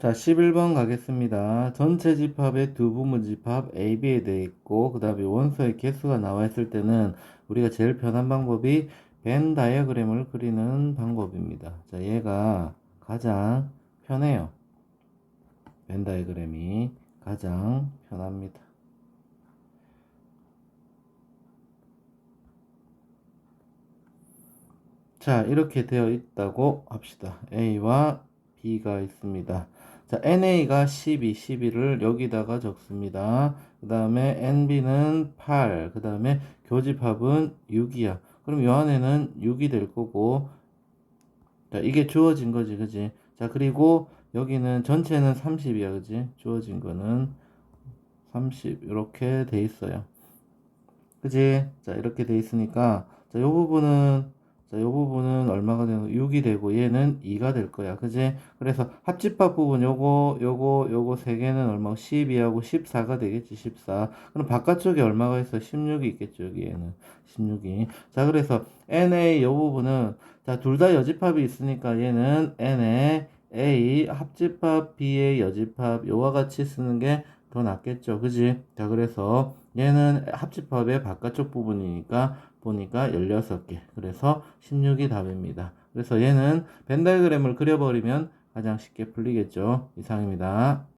자, 11번 가겠습니다. 전체 집합의 두 부분 집합 AB에 되어 있고, 그 다음에 원소의 개수가 나와 있을 때는 우리가 제일 편한 방법이 벤 다이어그램을 그리는 방법입니다. 자, 얘가 가장 편해요. 벤 다이어그램이 가장 편합니다. 자, 이렇게 되어 있다고 합시다. A와 B가 있습니다. 자, NA가 12, 12를 여기다가 적습니다. 그 다음에 NB는 8, 그 다음에 교집합은 6이야. 그럼 요 안에는 6이 될 거고, 자, 이게 주어진 거지, 그지? 자, 그리고 여기는 전체는 30이야, 그지? 주어진 거는 30, 이렇게 돼 있어요. 그지? 자, 이렇게 돼 있으니까, 자, 요 부분은, 자, 요 부분은 얼마가 되는, 6이 되고, 얘는 2가 될 거야. 그지? 그래서 합집합 부분, 요거, 요거, 요거 세 개는 얼마, 12하고 14가 되겠지, 14. 그럼 바깥쪽에 얼마가 있어? 16이 있겠죠, 여기에는. 16이. 자, 그래서 NA 요 부분은, 자, 둘 다 여집합이 있으니까 얘는 NA, A, 합집합, B의 여집합, 요와 같이 쓰는 게 더 낫겠죠. 그지? 자, 그래서 얘는 합집합의 바깥쪽 부분이니까 보니까 16개. 그래서 16이 답입니다. 그래서 얘는 벤다이그램을 그려버리면 가장 쉽게 풀리겠죠. 이상입니다.